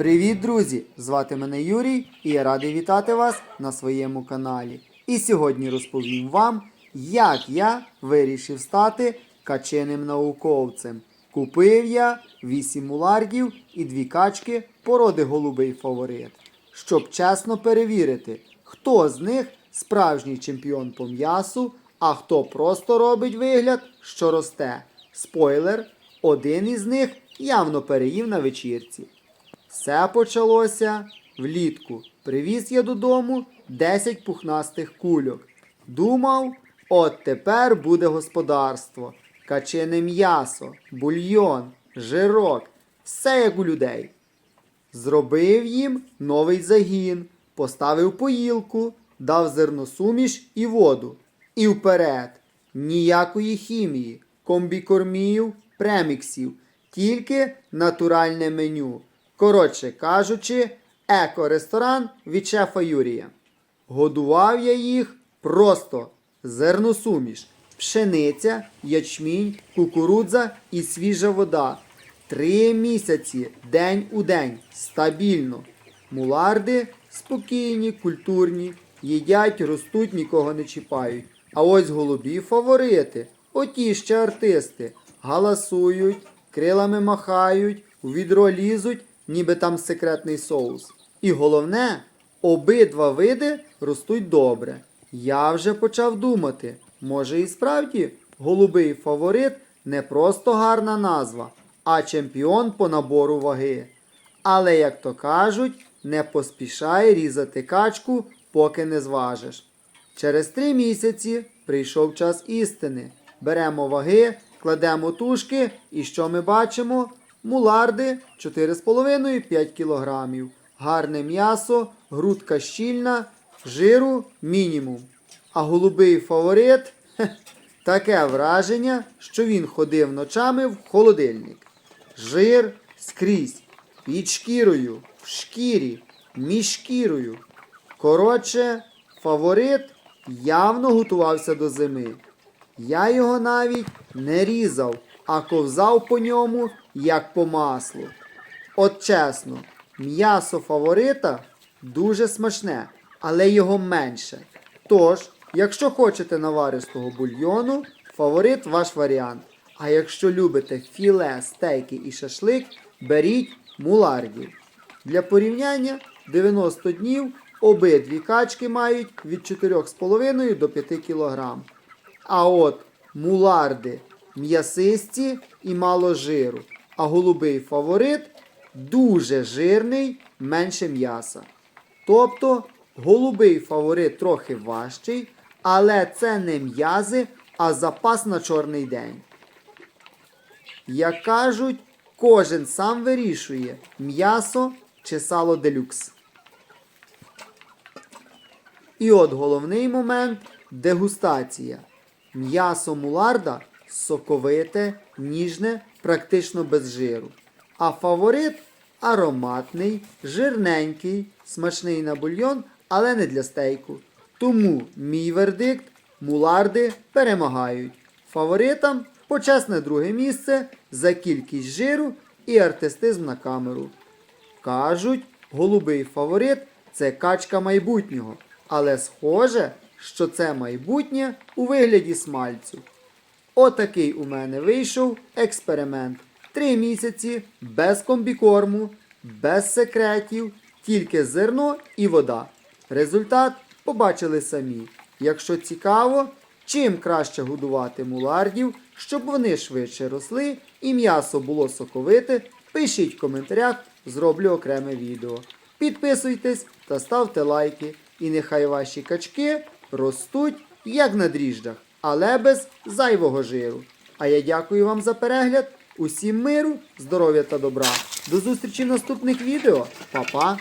Привіт, друзі! Звати мене Юрій і я радий вітати вас на своєму каналі. І сьогодні розповім вам, як я вирішив стати каченим науковцем. Купив я 8 мулардів і 2 качки породи голубий фаворит, щоб чесно перевірити, хто з них справжній чемпіон по м'ясу, а хто просто робить вигляд, що росте. Спойлер, один із них явно переїв на вечірці. Все почалося влітку. Привіз я додому 10 пухнастих кульок. Думав, от тепер буде господарство. Качене м'ясо, бульйон, жирок, все як у людей. Зробив їм новий загін, поставив поїлку, дав зерносуміш і воду. І вперед. Ніякої хімії, комбікормів, преміксів, тільки натуральне меню. Коротше кажучи, еко-ресторан від шефа Юрія. Годував я їх просто зерносуміш, пшениця, ячмінь, кукурудза і свіжа вода. Три місяці день у день стабільно. Муларди спокійні, культурні, їдять, ростуть, нікого не чіпають. А ось голубі фаворити, оті ще артисти, галасують, крилами махають, у відро лізуть, ніби там секретний соус. І головне, обидва види ростуть добре. Я вже почав думати, може і справді голубий фаворит не просто гарна назва, а чемпіон по набору ваги. Але, як то кажуть, не поспішай різати качку, поки не зважиш. Через три місяці прийшов час істини. Беремо ваги, кладемо тушки, і що ми бачимо? Муларди 4,5-5 кг. Гарне м'ясо, грудка щільна, жиру мінімум. А голубий фаворит таке враження, що він ходив ночами в холодильник. Жир скрізь, під шкірою, в шкірі, між шкірою. Коротше, фаворит явно готувався до зими. Я його навіть не різав, а ковзав по ньому, як по маслу. От чесно, м'ясо фаворита дуже смачне, але його менше. Тож, якщо хочете наваристого бульйону, фаворит ваш варіант. А якщо любите філе, стейки і шашлик, беріть мулардів. Для порівняння 90 днів обидві качки мають від 4,5 до 5 кг. А от муларди м'ясисті і мало жиру. А голубий фаворит дуже жирний, менше м'яса. Тобто голубий фаворит трохи важчий, але це не м'язи, а запас на чорний день. Як кажуть, кожен сам вирішує м'ясо чи сало делюкс. І от головний момент дегустація. М'ясо муларда соковите, ніжне, практично без жиру. А фаворит ароматний, жирненький, смачний на бульйон, але не для стейку. Тому мій вердикт муларди перемагають. Фаворитам почесне друге місце за кількість жиру і артистизм на камеру. Кажуть, голубий фаворит це качка майбутнього, але схоже, що це майбутнє у вигляді смальцю. Отакий у мене вийшов експеримент. Три місяці без комбікорму, без секретів, тільки зерно і вода. Результат побачили самі. Якщо цікаво, чим краще годувати мулардів, щоб вони швидше росли і м'ясо було соковите, пишіть в коментарях, зроблю окреме відео. Підписуйтесь та ставте лайки. І нехай ваші качки ростуть як на дріжджах, але без зайвого жиру. А я дякую вам за перегляд. Усім миру, здоров'я та добра. До зустрічі в наступних відео. Па-па!